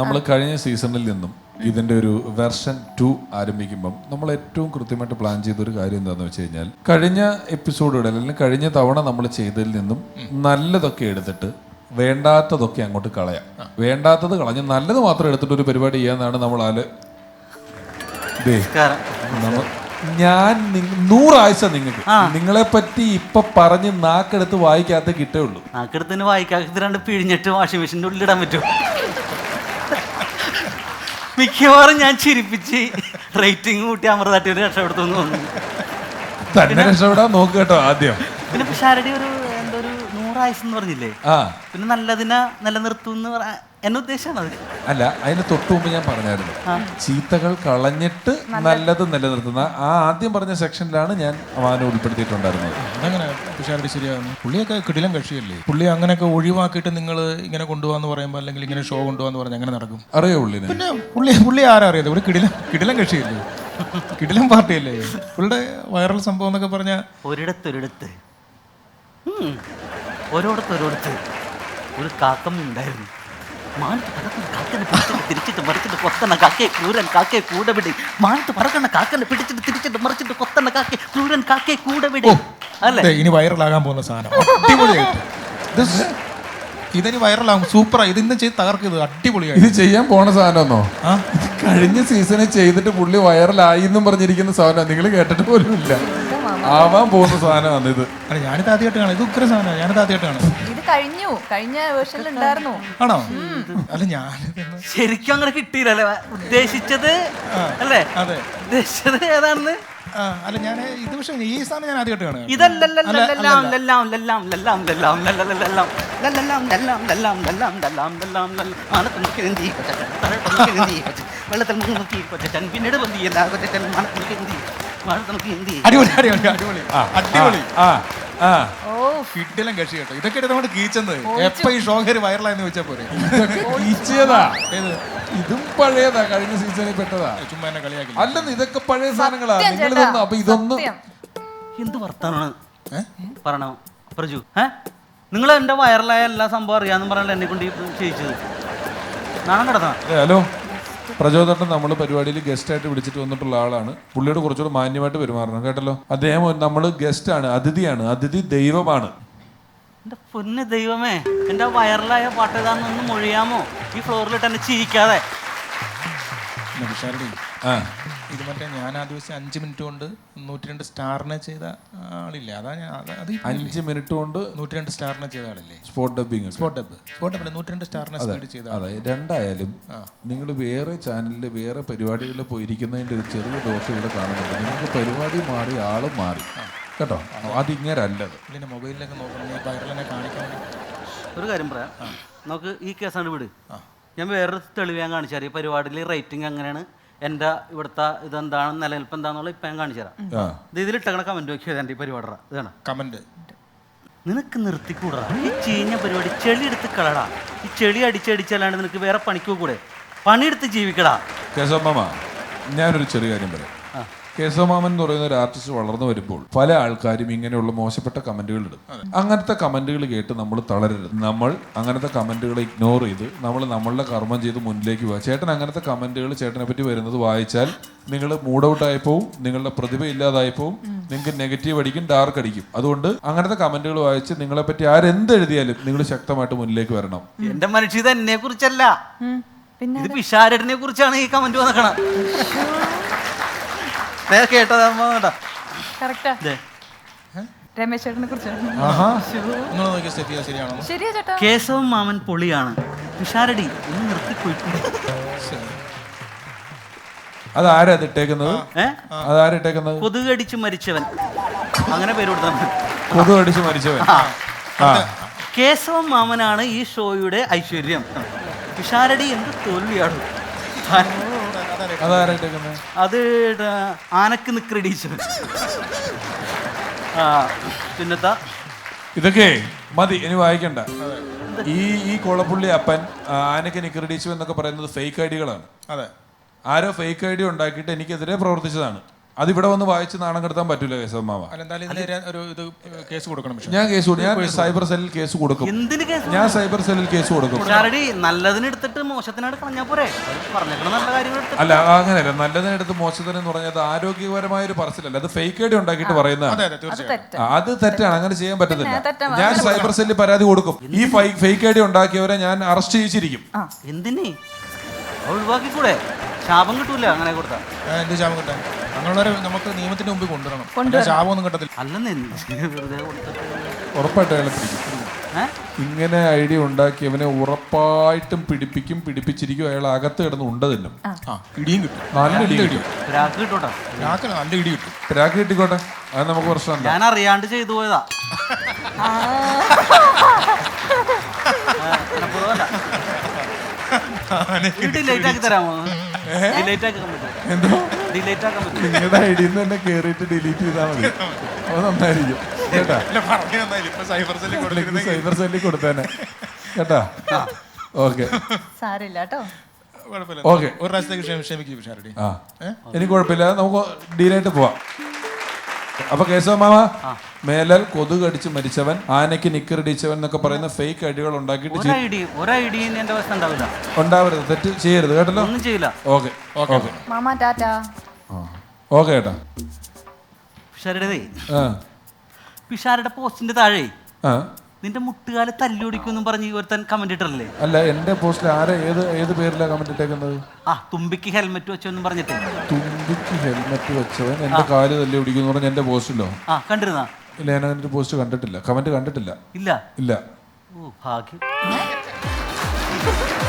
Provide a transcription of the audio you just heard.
നമ്മൾ കഴിഞ്ഞ സീസണിൽ നിന്നും ഇതിന്റെ ഒരു വെർഷൻ ടു ആരംഭിക്കുമ്പം നമ്മൾ ഏറ്റവും കൃത്യമായിട്ട് പ്ലാൻ ചെയ്ത ഒരു കാര്യം എന്താണെന്ന് വെച്ച് കഴിഞ്ഞാൽ കഴിഞ്ഞ എപ്പിസോഡുകളിൽ അല്ലെങ്കിൽ കഴിഞ്ഞ തവണ നമ്മൾ ചെയ്തതിൽ നിന്നും നല്ലതൊക്കെ എടുത്തിട്ട് വേണ്ടാത്തതൊക്കെ അങ്ങോട്ട് കളയാം. വേണ്ടാത്തത് കളഞ്ഞ് നല്ലത് മാത്രം എടുത്തിട്ട് ഒരു പരിപാടി ചെയ്യാന്നാണ് നമ്മൾ ആൽ ഞാൻ നൂറാഴ്ച നിങ്ങൾക്ക് നിങ്ങളെ പറ്റി ഇപ്പൊ പറഞ്ഞ് നാക്കെടുത്ത് വായിക്കാത്ത കിട്ടേ ഉള്ളൂ. നാക്കെടുത്തിന് വായിക്കാത്ത രണ്ട് പിഴിഞ്ഞിട്ട് വാഷിംഗ് മെഷീന്റെ ഉള്ളിലിടാൻ പറ്റും മിക്കവാറും ഞാൻ ചിരിപ്പിച്ച് റേറ്റിംഗ് കൂട്ടി അമൃതാട്ടി ഒരു രക്ഷപ്പെടുത്തു തോന്നുന്നു. തന്നെ രക്ഷപ്പെടാൻ നോക്ക് കേട്ടോ ആദ്യം. പിന്നെ പിഷാരടി ഒരു എന്തോ ഒരു നൂറായുസ് എന്ന് പറഞ്ഞില്ലേ? പിന്നെ നല്ലതിനെ നിലനിർത്തും എന്ന് പറ എന്നെ ഉദ്ദേശമാണ് അത്. അല്ല അതിന് തൊട്ടു മുമ്പ് ഞാൻ പറഞ്ഞായിരുന്നു. ചീത്തകൾ കളഞ്ഞിട്ട് നല്ലത്. നിലനിർത്തുന്ന ആ ആദ്യം പറഞ്ഞ സെക്ഷനിലാണ് ഞാൻ വാനം ഉൾപ്പെടുത്തിയിട്ടുണ്ടായിരുന്നത്. അതങ്ങനെ? തുഷാരടി ശരിയാകുന്നു പുള്ളിയൊക്കെ കിടിലം കക്ഷിയല്ലേ? പുള്ളി അങ്ങനെയൊക്കെ ഒഴിവാക്കിയിട്ട് നിങ്ങൾ ഇങ്ങനെ കൊണ്ടുപോകാന്ന് പറയുമ്പോൾ അല്ലെങ്കിൽ ഇങ്ങനെ ഷോ കൊണ്ടുപോകാന്ന് പറഞ്ഞാൽ അങ്ങനെ നടക്കും. അറിയോ ഉള്ളിന് പിന്നെ പുള്ളി പുള്ളി ആരാ അറിയാതെ ഒരു കിടിലം കിടിലം കക്ഷിയല്ലേ? കിടിലം പാർട്ടിയല്ലേ? പുള്ളിയുടെ വൈറൽ സംഭവം എന്നൊക്കെ പറഞ്ഞാൽ ഒരിടത്തൊരിടത്ത്. ഉം. ഓരോടത്ത് ഒരിടത്ത് ഒരു കാക്കം ഉണ്ടായിരുന്നു. മാനത്ത് പറക്കുന്ന കാക്കനെ പിടിച്ചിട്ട് തിരിച്ചിട്ട് മറിച്ചിട്ട് കൊത്തണ കാക്കയെ ക്രൂരൻ കാക്കയെ കൂടെ വിടി. മാനത്ത് പറക്കുന്ന കാക്കനെ പിടിച്ചിട്ട് തിരിച്ചിട്ട് മറിച്ചിട്ട് കൊത്തണ കാക്കയെ ക്രൂരൻ കാക്കയെ കൂടെ വിടി. അല്ലേ? ഇനി വൈറലാകാൻ പോകുന്ന സാധനം. ഇതിനി വൈറലാകും. സൂപ്പറാ. ഇത് ഇന്ന് ചെയ്ത് തകർക്ക് ഇത് അടിപൊളിയായി. ഇത് ചെയ്യാൻ പോണ സാധനമെന്നോ? കഴിഞ്ഞ സീസണിൽ ചെയ്തിട്ട് പുള്ളി വൈറലായി എന്നും പറഞ്ഞിരിക്കുന്ന സാധനം നിങ്ങൾ കേട്ടിട്ട് പോലും ഇല്ല. ആവാൻ പോകുന്ന സാധനമാണ് ഇത്. അല്ല ഞാനിത് ആദ്യമായിട്ട് കാണാം ഇത് ഉഗ്ര സാധനം ഞാനിത് ആദ്യമായിട്ട് കാണാം ഇത് കഴിഞ്ഞു. കഴിഞ്ഞ വേർഷനിൽ ഉണ്ടായിരുന്നു. ആണോ? അല്ല ഞാൻ ശരിക്കും അങ്ങനെ കിട്ടിയില്ലല്ലേ ഉദ്ദേശിച്ചത് അല്ലേ? അതെ. ഉദ്ദേശിച്ചത് ഏതാണെന്ന്? ആ, അല്ല ഞാൻ ഇത് പക്ഷേ ഈ സാധനം ഞാൻ ആദ്യമായിട്ട് വെള്ളത്തിൽ മുങ്ങി കൊച്ചൻ പിന്നീട് ബന്ധിയല്ല കൊച്ചൻ മാനത്ത് നോക്കി നീന്തി അടിപൊളി അടിപൊളി അടിപൊളി. അടിപൊളി. ആ ആ. ഓ കിട്ടിലും കക്ഷി കേട്ടോ. ഇതൊക്കെ എടുത്ത് നമ്മൾ കീച്ചത് എപ്പോ ഈ ഷോഹര് വൈറലായെന്ന് വെച്ചാൽ പോരെ? ഇതൊക്കെ കീച്ചിയതാ. ഏത്? ഇതും പഴയതാ. കഴിഞ്ഞ സീസണിൽ പെട്ടതാ. ചുമ്മാ എന്നെ കളിയാക്കി അല്ലെന്ന് ഇതൊക്കെ പഴയ സാധനങ്ങളാ സത്യം നിങ്ങൾ ചേട്ടാ, ഇതൊന്നും അപ്പൊ ഇതൊന്നും സത്യം. എന്ത് വർത്താനാണ്? പറഞ്ഞോ പ്രജു ഏ? നിങ്ങൾ എന്റെ വൈറലായ എല്ലാ സംഭവം അറിയാന്ന് പറഞ്ഞാൽ എന്നെ കൊണ്ട് ഈ ചെയ്യിച്ചത്? നാണം കിടന്നാ ഏ, ഹലോ. പ്രചോദനം നമ്മൾ പരിപാടിയിൽ ഗസ്റ്റ് ആയിട്ട് വിളിച്ചിട്ട് വന്നിട്ടുള്ള ആളാണ്. പുള്ളിയോട് കുറച്ചുകൂടെ മാന്യമായിട്ട് പെരുമാറണം കേട്ടല്ലോ? അദ്ദേഹം നമ്മൾ ഗസ്റ്റ് ആണ് അതിഥിയാണ് അതിഥി ദൈവമാണ്. എന്റെ പൊന്ന് ദൈവമേ? എന്റെ വൈറലായ പാട്ട് ഏതാണെന്നൊന്ന് മൊഴിയാമോ? ഈ ഫ്ലോറിലിട്ട് എന്നെ ചിരിക്കാതെ. ആ. ഇത് മറ്റേ ഞാൻ ആ ദിവസം അഞ്ച് മിനിറ്റ് കൊണ്ട് നൂറ്റി രണ്ട് സ്റ്റാറിനെ ചെയ്ത ആളില്ലേ? അതാ ഞാൻ അത് അഞ്ച് മിനിറ്റ് കൊണ്ട് നൂറ്റി രണ്ട് സ്റ്റാറിനെ ചെയ്ത ആളില്ലേ? Spot dubbing spot dub spot dub നൂറ്റി രണ്ട് സ്റ്റാറിനെ സ്പീഡ് ചെയ്ത ആൾ. അതെ രണ്ടായാലും നിങ്ങൾ വേറെ ചാനലിൽ വേറെ പരിപാടികളിൽ പോയിരിക്കുന്നതിന്റെ ഒരു ചെറിയ ദോഷം ഇവിടെ കാണുന്നുണ്ട്. നിങ്ങൾക്ക് പരിപാടി മാറി ആളും മാറി. കേട്ടോ? അതിങ്ങനല്ലത്. പിന്നെ മൊബൈലിലൊക്കെ നോക്കണം വൈറലിനെ കാണിക്കാൻ ഒരു കാര്യം പറയാം. നമുക്ക് ഈ കേസാണ് വിട്. ഞാൻ വേറൊരു തെളിവ് ഞാൻ കാണിച്ചാൽ ഈ പരിപാടിയിൽ റേറ്റിംഗ് എങ്ങനെയാണ് എന്റെ ഇവിടുത്തെ ഇതെന്താണ് നിലനിൽപ്പ് എന്താണെന്നുള്ള ഇപ്പം ഞാൻ കാണിച്ചു തരാം. ഇതിൽ ഇത് ഇതിലിട്ടങ്ങനെ കമന്റ് എന്റെ എന്റെ ഈ പരിപാടി ഇതാണ്. കമന്റ് നിനക്ക് നിർത്തിക്കൂടാ. ഈ ചീഞ്ഞ പരിപാടി ചെളി എടുത്ത് കളടാ. ഈ ചെളി അടിച്ചടിച്ചല്ലാണ്ട് നിനക്ക് വേറെ പണിക്കൂടെ പണിയെടുത്ത് ജീവിക്കടാ. ഞാനൊരു ചെറിയ കാര്യം പറയാം. ആ. കേശവമാമൻ എന്ന് പറയുന്ന ഒരു ആർട്ടിസ്റ്റ് വളർന്നു വരുമ്പോൾ പല ആൾക്കാരും ഇങ്ങനെയുള്ള മോശപ്പെട്ട കമന്റുകൾ ഇടും. അങ്ങനത്തെ കമന്റുകൾ കേട്ട് നമ്മൾ തളരരുത്. നമ്മൾ അങ്ങനത്തെ കമന്റുകളെ ഇഗ്നോർ ചെയ്ത് നമ്മൾ നമ്മളുടെ കർമ്മം ചെയ്ത് മുന്നിലേക്ക് പോവുക. ചേട്ടൻ അങ്ങനത്തെ കമന്റുകൾ ചേട്ടനെ പറ്റി വരുന്നത് വായിച്ചാൽ നിങ്ങൾ മൂഡ് ഔട്ട് ആയിപ്പോവും നിങ്ങളുടെ പ്രതിഭ ഇല്ലാതായിപ്പോവും നിങ്ങൾക്ക് നെഗറ്റീവ് അടിക്കും ഡാർക്ക് അടിക്കും. അതുകൊണ്ട് അങ്ങനത്തെ കമന്റുകൾ വായിച്ച് നിങ്ങളെ പറ്റി ആരെന്ത് എഴുതിയാലും നിങ്ങൾ ശക്തമായിട്ട് മുന്നിലേക്ക് വരണം. എന്റെ മനുഷ്യ എന്നെ കുറിച്ചല്ല പിന്നെ ഇത് പിഷാരടിനെ കുറിച്ചാണ് ഈ കമന്റ് വന്നേക്കണ കേട്ടതാ കേട്ടാ. കറക്റ്റാ. ദേ. രമേശ് ചേട്ടനെ കുറിച്ച്. നിങ്ങൾ നോക്കിയ സ്ഥിതി ശരിയാണോ? ശരിയാ ചേട്ടാ. കേശവൻ മാമൻ പൊളിയാണ്. തുഷാരടി ഒന്ന് നിർത്തിപ്പോയിട്ടുണ്ട് അതാരാ അത് ഇട്ടേക്കുന്നത്? ഏ? അതാരാ ഇട്ടേക്കുന്നത്? കൊതുകടിച്ച് മരിച്ചവൻ. അങ്ങനെ പേര് കൊടുത്തു കൊതു അടിച്ച് മരിച്ചവൻ. ആ. കേശവൻ മാമനാണ് ഈ ഷോയുടെ ഐശ്വര്യം. തുഷാരടി എന്ത് തോൽവിയാണ്. അത് ആനക്ക് നിക്രടിച്ചവൻ ആ പിന്നത്തെ ഇതൊക്കെ മതി ഇനി വായിക്കണ്ട. ഈ ഈ കൊളപ്പുള്ളി അപ്പൻ ആനക്ക് നിക്രടിച്ചു എന്നൊക്കെ പറയുന്നത് ഫേക്ക് ഐഡികളാണ് അതെ. ആരോ ഫേക്ക് ഐഡി ഉണ്ടാക്കിയിട്ട് എനിക്കെതിരെ പ്രവർത്തിച്ചതാണ്. അതിവിടെ വന്ന് വായിച്ച് നാണം കെടുത്താൻ പറ്റൂല കേസവമാവ കേസ് കൊടുക്കണം ഞാൻ കേസ് കൊടുക്കും. ഞാൻ സൈബർ സെല്ലിൽ കേസ് കൊടുക്കും. എന്തിന് കേസ് ഞാൻ സൈബർ സെല്ലിൽ കേസ് കൊടുക്കും. പിഷാരടി നല്ലതിന് എടുത്തിട്ട് മോശത്തിനായിട്ട് കളഞ്ഞാ പോരെ. പറഞ്ഞേക്കണ നല്ല കാര്യങ്ങൾ എടുത്തിട്ട്. അല്ല അങ്ങനെയല്ല. നല്ലതിനെടുത്ത് മോശത്തിന് എന്ന് പറഞ്ഞാൽ അത് ആരോഗ്യപരമായ ഒരു പറച്ചിലല്ല. അത് ഫേക്ക് ഐഡി ഉണ്ടാക്കിയിട്ട് പറയുന്ന അതെ തെറ്റാണ്. അങ്ങനെ ചെയ്യാൻ പറ്റത്തില്ല. ഞാൻ സൈബർ സെല്ലിൽ പരാതി കൊടുക്കും. ഈ ഫേക്ക് ഐഡി ഉണ്ടാക്കിയവരെ ഞാൻ അറസ്റ്റ് ചെയ്യിച്ചിരിക്കും. എന്തിന്? ഒഴിവാക്കിക്കൂടെ? ശാപം കിട്ടൂല അങ്ങനെ കൊടുത്താ? എന്ത് ശാപം കിട്ടാൻ? അങ്ങനെയുള്ളവരെ നമുക്ക് നിയമത്തിന്റെ മുമ്പിൽ കൊണ്ടുവരണം. കൊണ്ടുവരണം. ഒന്നും കിട്ടത്തില്ല. അല്ലെന്ന് എന്ത് വെറുതെ കൊടുത്തിട്ട് ഉറപ്പായിട്ടും അയാളെ പിടിക്കും. ഏ? ഇങ്ങനെ ഐഡിയ ഉണ്ടാക്കിയവനെ ഉറപ്പായിട്ടും പിടിപ്പിക്കും പിടിപ്പിച്ചിരിക്കും. അയാൾ അകത്ത് കിടന്ന് ഉണ്ട തിന്നും. ആ. ഇടിയും കിട്ടും. നല്ല ഇടി കിട്ടും. ഒരാൾക്ക് കിട്ടൂട്ടാ? ഒരാൾക്ക് നല്ല ഇടി കിട്ടും. പിരാക്ക് കിട്ടിക്കോട്ടെ? അത് നമുക്ക് പ്രശ്നമല്ല ഞാൻ അറിയാണ്ട് ചെയ്തു പോയതാ. ലേറ്റ് ആക്കി തരാമോ? ഡിലേറ്റ് ആക്കാൻ പറ്റും എന്തോ? ഡിലീറ്റ് ആക്കാൻ പറ്റും നിങ്ങളുടെ ഐഡിയിൽ നിന്ന് തന്നെ കയറിയിട്ട് ഡിലീറ്റ് ചെയ്താൽ മതി. നന്നായിരിക്കും. കേട്ടാ? സൈബർ സെല്ലിൽ സെല്ലിൽ കൊടുത്തേനെ. കേട്ടാ? ഓക്കെ. സാരില്ല കേട്ടോ. കുഴപ്പമില്ല. ഓക്കെ. ഒരു പ്രാവശ്യത്തേക്ക് ക്ഷമി- ക്ഷമിക്കും എനിക്ക് കുഴപ്പമില്ല. നമുക്ക് ഡീലായിട്ട് പോവാം. അപ്പൊ കേശവ മാമ മേലൽ കൊതുക് അടിച്ച് മരിച്ചവൻ ആനയ്ക്ക് നിക്കറിടിച്ചവൻ എന്നൊക്കെ പറയുന്ന ഫേക്ക് ഐഡികൾ ഉണ്ടാക്കിയിട്ട് ഉണ്ടാവരുത്. തെറ്റ് ചെയ്യരുത് കേട്ടല്ലോ? ഒന്നും ചെയ്യില്ല. Okay okay. Mama tata. Okay ഏട്ടാ. പിഷാരുടെ ആ. പിഷാരുടെ പോസ്റ്റിന്റെ താഴെ. ആ. നിന്റെ മുട്ടുകാലെ തല്ലി ഒടിക്കുമെന്നും പറഞ്ഞ് ഒരുത്തൻ കമന്റ് ഇട്ടല്ലേ അല്ല എന്റെ പോസ്റ്റിൽ ആരെ ഏത് ഏത് പേരിലാ കമന്റ് ഇട്ടേക്കുന്നത്? ആ തുമ്പിക്ക് ഹെൽമെറ്റ് വെച്ചോന്നും പറഞ്ഞിട്ട്. തുമ്പിക്ക് ഹെൽമെറ്റ് വെച്ചവൻ എന്റെ കാൽ തല്ലി പിടിക്കുന്നു പറഞ്ഞ എന്റെ പോസ്റ്റിലോ ആ കണ്ടിരുന്നാ? ഇല്ല ഞാൻ അതിന്റെ പോസ്റ്റ് കണ്ടിട്ടില്ല. കമന്റ് കണ്ടിട്ടില്ല. ഇല്ല? ഇല്ല. ഓ ഭാഗ്യം.